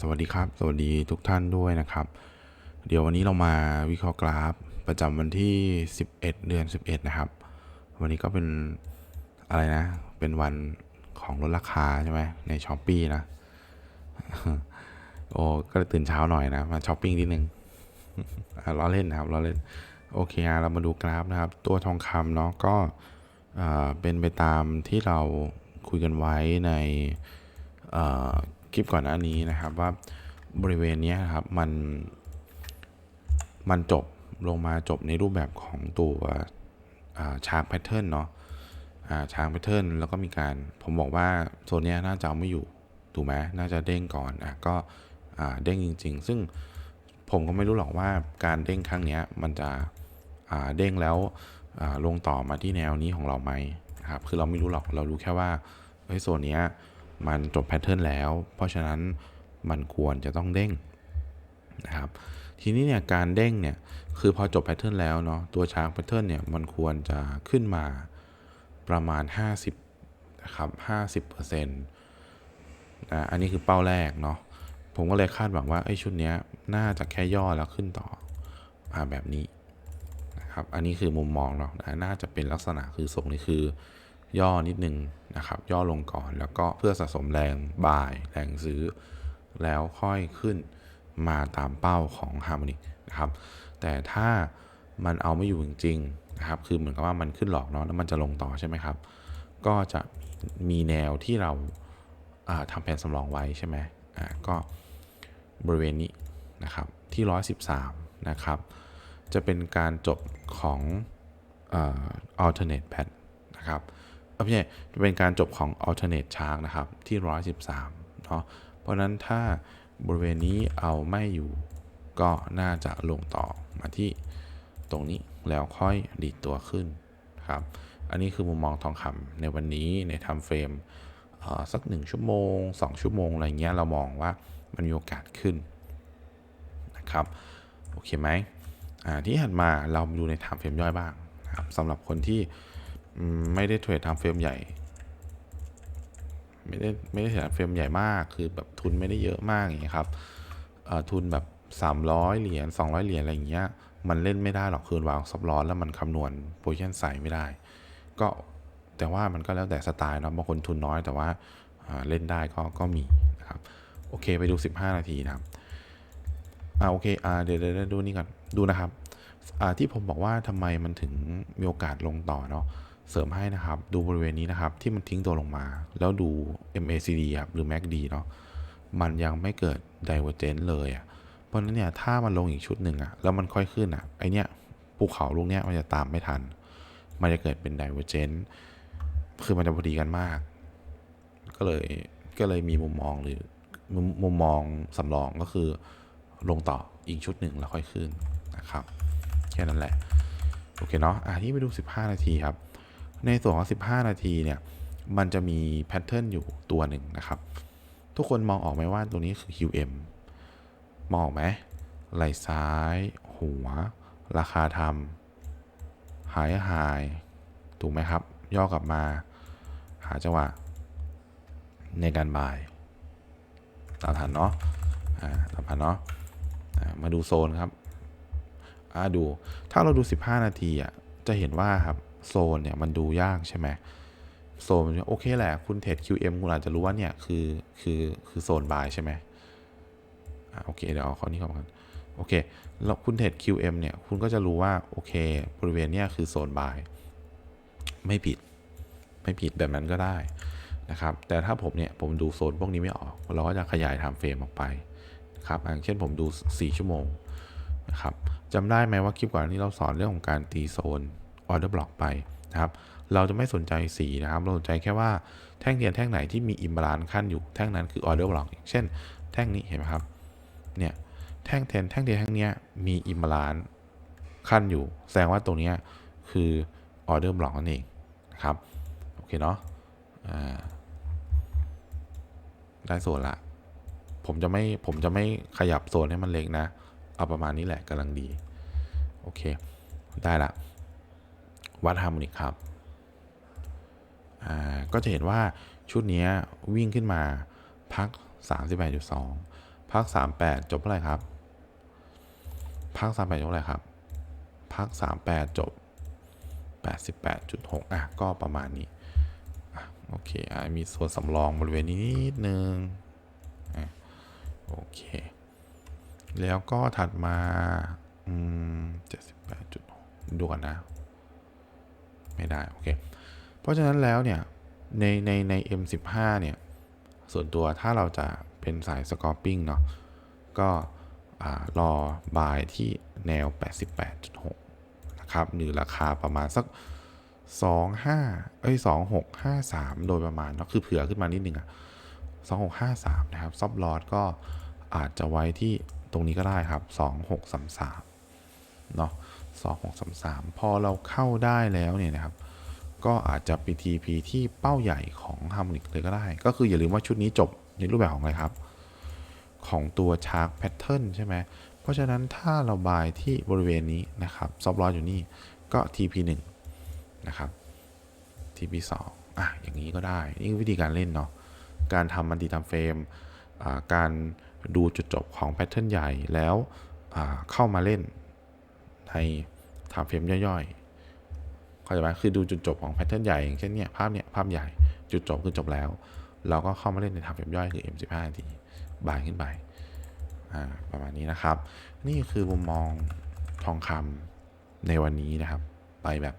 สวัสดีครับ สวัสดีทุกท่านด้วยนะครับ เดี๋ยววันนี้เรามาวิเคราะห์กราฟประจำวันที่ 11 เดือน 11 นะครับ วันนี้ก็เป็นอะไรนะ เป็นวันของลดราคาใช่ไหมในช้อปปี้นะ โอ้ก็เลยตื่นเช้าหน่อยนะ มาช้อปปิ้งนิดนึงอะล้อเล่นนะครับล้อเล่น โอเคเรามาดูกราฟนะครับ ตัวทองคำเนาะก็อ่าเป็นไปตามที่เราคุยกันไว้ในเออ คลิปก่อนหน้านี้นะครับว่าบริเวณนี้ครับมันมันจบลงมาจบในรูปแบบของตัวชาร์กแพทเทิร์นเนาะชาร์กแพทเทิร์นแล้วก็มีการผมบอกว่าโซนนี้น่าจะเอาไม่อยู่ถูกไหมน่าจะเด้งก่อนอะก็เด้งจริง ๆ ซึ่งผมก็ไม่รู้หรอกว่าการเด้งครั้งนี้มันจะเด้งแล้วลงต่อมาที่แนวนี้ของเราไหมนะครับคือเราไม่รู้หรอกเรารู้แค่ว่าเฮ้ยโซนนี้ มันจบแพทเทิร์นแล้ว เพราะฉะนั้นมันควรจะต้องเด้งนะครับทีนี้เนี่ยการเด้งเนี่ยคือพอจบแพทเทิร์นแล้วเนาะตัวชาร์กแพทเทิร์นเนี่ยมันควรจะขึ้นมาประมาณ 50นะครับ50%นะอันนี้คือเป้าแรกเนาะผมก็เลยคาดหวังว่าไอ้ชุดเนี้ยน่าจะแค่ย่อแล้วขึ้นต่อมาแบบนี้นะครับอันนี้คือมุมมองเนาะนะน่าจะเป็นลักษณะคือทรงนี้คือ ย่อนิดนึงนะครับ ย่อลงก่อนแล้วก็เพื่อสะสมแรงบ่ายแรงซื้อ แล้วค่อยขึ้นมาตามเป้าของฮาร์โมนิกนะครับ แต่ถ้ามันเอาไม่อยู่จริงๆนะครับ คือเหมือนกับว่ามันขึ้นหลอกเนาะแล้วมันจะลงต่อใช่ไหมครับ ก็จะมีแนวที่เราอ่าทำแผนสำรองไว้ใช่ไหมอ่าก็บริเวณนี้นะครับที่ 113 นะครับ จะเป็นการจบของอ่อ alternate pad นะครับ ไม่ใช่จะเป็นการจบของ alternate chart นะครับ ที่ 113เนาะเพราะนั้นถ้าบริเวณนี้เอาไม่อยู่ก็น่าจะลงต่อมาที่ตรงนี้แล้วค่อยดีดตัวขึ้นครับ อันนี้คือมุมมองทองคำในวันนี้ในทำเฟรมสัก 1 ชั่วโมง 2 ชั่วโมง อะไรเงี้ยเรามองว่ามันมีโอกาสขึ้นนะครับ โอเคไหมอ่าที่หันมาเรามาดูในทม์เฟรมย่อยบ้างนะครับสำหรับคนที่ ไม่ได้เทรดทม์เฟรมใหญ่ ไม่ได้ไม่ได้เทรดเฟรมใหญ่มาก คือแบบทุนไม่ได้เยอะมากอย่างเงี้ยครับทุนแบบ 300 เหรียญ200 เหรียญอะไรอย่างเงี้ย มันเล่นไม่ได้หรอกคืนวางซับร้อนแล้วมันคำนวณโพซิชันใส่ไม่ได้ ก็แต่ว่ามันก็แล้วแต่สไตล์เนาะบางคนทุนน้อยแต่ว่าาเล่นได้ก็ก็มีนะครับโอเคไปดู 15 นาทีนะครับอ่าโอเคอ่าเดี๋ยวเดี๋ยวดูนี่ก่อนดูนะครับอ่าที่ผมบอกว่าทำไมมันถึงมีโอกาสลงต่อเนาะ เสริมให้นะครับ ดูบริเวณนี้นะครับ ที่มันทิ้งตัวลงมา แล้วดู MACD ครับหรือ MACD เนาะมันยังไม่เกิด Divergence เลยอะ่ะเพราะนั้นเนี่ยถ้ามันลงอีกชุดหนึ่งอะ่ะแล้วมันค่อยขึ้นอะ่ะไอเนี้ยภูเขาลูกเนี้ยมันจะตามไม่ทัน มันจะเกิดเป็น Divergence คือมันจะพอดีกันมาก ก็เลยก็เลยมีมุมมองหรือมุมมุมมองสำรองก็คือลงต่ออีกชุดหนึ่งแล้วค่อยขึ้นนะครับ แค่นั้นแหละ โอเคเนาะอะที่ไปดู 15 นาทีครับ ในส่วนของ 15 นาทีเนี่ยมันจะมีแพทเทิร์นอยู่ตัวหนึ่งนะครับ ทุกคนมองออกไหมว่าตัวนี้คือ QM มองออกไหมไหล่ซ้าย หัว ราคาทำหายหายถูกไหมครับ ย่อกลับมา หาจังหวะ ในการบายตามทันเนาะตามทันเนาะมาดูโซนครับอ่าดูถ้าเราดู 15 นาทีอะจะเห็นว่าครับ โซนเนี่ยมันดูยากใช่ไหมโซนโอเคแหละ คุณเทรด QM คุณอาจจะรู้ว่าเนี่ยคือคือคือโซนบายใช่ไหมอ่าโอเคเดี๋ยวเอาข้อนี้เข้ามากันโอเคแล้วคุณเทรด QM เนี่ยคุณก็จะรู้ว่าโอเคบริเวณเนี้ยคือโซนบายไม่ผิดไม่ผิดแบบนั้นก็ได้นะครับ แต่ถ้าผมเนี่ยผมดูโซนพวกนี้ไม่ออก เราก็จะขยายไทม์เฟรมออกไปครับอย่างเช่นผมดู 4 ชั่วโมงนะครับจำได้ไหมว่าคลิปก่อนนี้เราสอนเรื่องของการตีโซน ออเดอร์บล็อกไปนะครับเราจะไม่สนใจสีนะครับเราสนใจแค่ว่าแท่งเทียนแท่งไหนที่มีอิมบาลานซ์ขั้นอยู่แท่งนั้นคือออเดอร์บล็อกเช่น แท่งนี้เห็นไหมครับเนี่ยแท่งเทียนแท่งเทียนแท่งนี้มีอิมบาลานซ์ขั้นอยู่ แสดงว่าตรงนี้คือออเดอร์บล็อกนั่นเองนะครับโอเคเนาะได้ส่วนละ ผมจะไม่ผมจะไม่ขยับโซนให้มันเล็กนะ เอาประมาณนี้แหละกำลังดี โอเค ได้ละ วัดฮาร์โมนิกครับก็จะเห็นว่าชุดนี้วิ่งขึ้นมาพัก 38.2ภาค38 จบเท่าไหร่ครับภาค38 จบเท่าไหร่ครับภาค38 จบ 88.6 อะ ก็ประมาณนี้อโอเคอมีส่วนสำรองบริเวณนี้นิดนึงอโอเค แล้วก็ถัดมา อืม 78.6 ดูกันนะ ไม่ได้โอเคเพราะฉะนั้นแล้วเนี่ยในในใน M15 เนี่ยส่วนตัวถ้าเราจะเป็นสายสกอร์ปิ้งเนาะก็รอบายที่แนว 88.6 นะครับหรือราคาประมาณสัก 25เอ้ย2653 โดยประมาณเนาะคือเผื่อขึ้นมานิดนึงอะ2653 นะครับ ซอฟลอดก็อาจจะไว้ที่ตรงนี้ก็ได้ครับ 2633 เนาะ2633พอเราเข้าได้แล้วเนี่ยนะครับ ก็อาจจะเป็น TP ที่เป้าใหญ่ของ Harmonic เลยก็ได้ ก็คืออย่าลืมว่าชุดนี้จบในรูปแบบของอะไรครับ ของตัว Shark Pattern ใช่ไหมเพราะฉะนั้นถ้าเราบายที่บริเวณนี้นะครับซอฟลออยู่นี่ก็ TP 1นะครับ TP 2อะอย่างนี้ก็ได้ นี่คือวิธีการเล่นเนาะการทำมันดีทำเฟรมการดูจุดจบของแพทเทิร์นใหญ่แล้วเข้ามาเล่น ในทำเฟรมย่อยๆเข้าใจไหมคือดูจุดจบของแพทเทิร์นใหญ่อย่างเช่นเนี่ยภาพเนี่ยภาพใหญ่จุดจบคือจบแล้ว เราก็เข้ามาเล่นในทำเฟรมย่อยคือ M15 นาทีบายขึ้นไปอ่าประมาณนี้นะครับ นี่คือมุมมองทองคำในวันนี้นะครับ ไปแบบ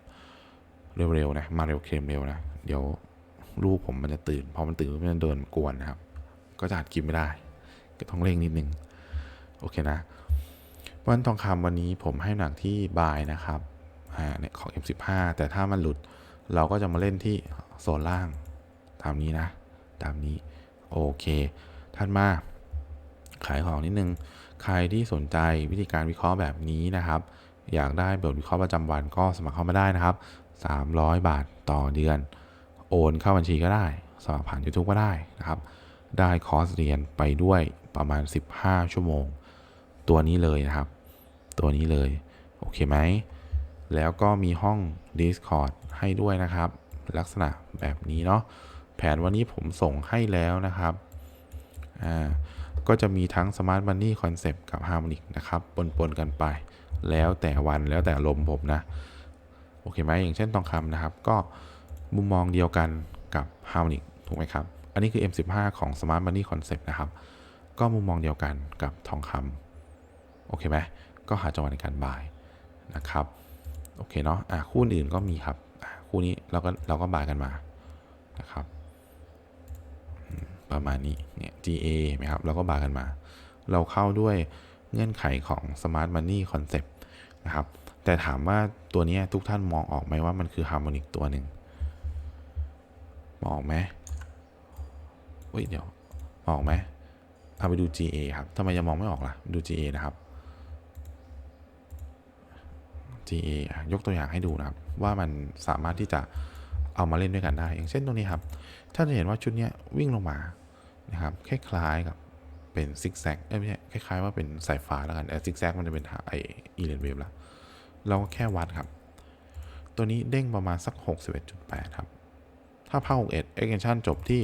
เร็วๆนะมาเร็วเคลมเร็วนะเดี๋ยวลูกผมมันจะตื่นพอมันตื่นมันจะเดินกวนนะครับ ก็จะอัดคลิปไม่ได้ ก็ต้องเร่งนิดนึง โอเคนะ วันทองคำวันนี้ผมให้หนักที่บายนะครับอ่าเนี่ยของ M15 แต่ถ้ามันหลุดเราก็จะมาเล่นที่โซนล่าง ตามนี้นะ ตามนี้ โอเค ท่านมา ขายของนิดนึง ใครที่สนใจวิธีการวิเคราะห์แบบนี้นะครับ อยากได้บทวิเคราะห์ประจำวันก็สมัครเข้ามาได้นะครับ 300 บาทต่อเดือน โอนเข้าบัญชีก็ได้ สมัครผ่าน YouTube ก็ได้นะครับ ได้คอร์สเรียนไปด้วยประมาณ 15 ชั่วโมง ตัวนี้เลยนะครับ ตัวนี้เลย โอเคไหม แล้วก็มีห้อง Discord ให้ด้วยนะครับ ลักษณะแบบนี้เนาะแผนวันนี้ผมส่งให้แล้วนะครับอ่าก็จะมีทั้ง Smart Money Concept กับ Harmonic นะครับปนๆกันไป แล้วแต่วันแล้วแต่ลมผมนะ โอเคไหมอย่างเช่นทองคำนะครับ ก็มุมมองเดียวกันกับ Harmonic ถูกไหมครับ อันนี้คือ M15 ของ Smart Money Concept นะครับ ก็มุมมองเดียวกันกับทองคำ โอเคไหมก็หาจังหวะในการบายนะครับโอเคเนาะอะคู่อื่นก็มีครับคู่นี้เราก็เราก็บายกันมานะครับประมาณนี้เนี่ย GA ไหมครับเราก็บายกันมา เราเข้าด้วยเงื่อนไขของ Smart Money Concept นะครับแต่ถามว่าตัวนี้ทุกท่านมองออกไหมว่ามันคือ Harmonic ตัวหนึ่งมองออกไหมเฮ้ยเดี๋ยวมองออกไหมเอาไปดู GA ครับทำไมจะมองไม่ออกล่ะ ดู GA นะครับ GA ยกตัวอย่างให้ดูนะครับ ว่ามันสามารถที่จะเอามาเล่นด้วยกันได้ อย่างเช่นตรงนี้ครับ ถ้าจะเห็นว่าชุดนี้วิ่งลงมานะครับคล้ายๆกับเป็นซิกแซกไม่ใช่คล้ายๆว่าเป็นสายฟ้าแล้วกันแต่ซิกแซกมันจะเป็นไออีเลนเวฟละเราก็แค่วัดครับ ตัวนี้เด้งประมาณสัก 61.8 ครับ ถ้าภา61 extension จบที่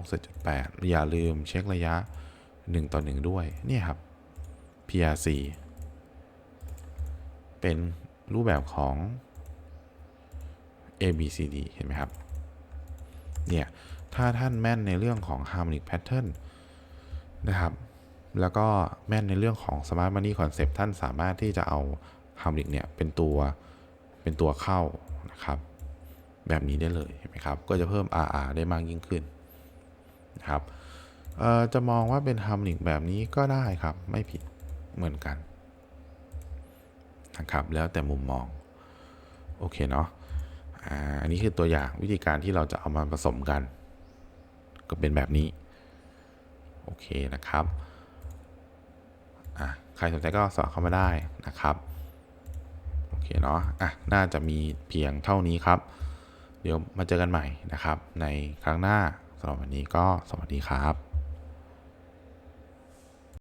161.8อย่าลืมเช็คระยะ 1 ต่อ 1 ด้วย นี่ครับ PRC เป็นรูปแบบของ ABCD เห็นไหมครับ เนี่ย ถ้าท่านแม่นในเรื่องของ Harmonic Pattern นะครับ แล้วก็แม่นในเรื่องของ Smart Money Concept ท่านสามารถที่จะเอา Harmonic เนี่ย เป็นตัวเป็นตัวเข้านะครับ แบบนี้ได้เลยเห็นไหมครับ ก็จะเพิ่ม RR ได้มากยิ่งขึ้นนะครับจะมองว่าเป็น Harmonic แบบนี้ก็ได้ครับ ไม่ผิดเหมือนกัน นะครับ แล้วแต่มุมมอง โอเคเนาะอันนี้คือตัวอย่างวิธีการที่เราจะเอามาผสมกัน ก็เป็นแบบนี้ โอเคนะครับ ใครสนใจก็สอบเข้ามาได้นะครับ โอเคเนาะอะน่าจะมีเพียงเท่านี้ครับ เดี๋ยวมาเจอกันใหม่นะครับ ในครั้งหน้าสำหรับวันนี้ก็สวัสดีครับ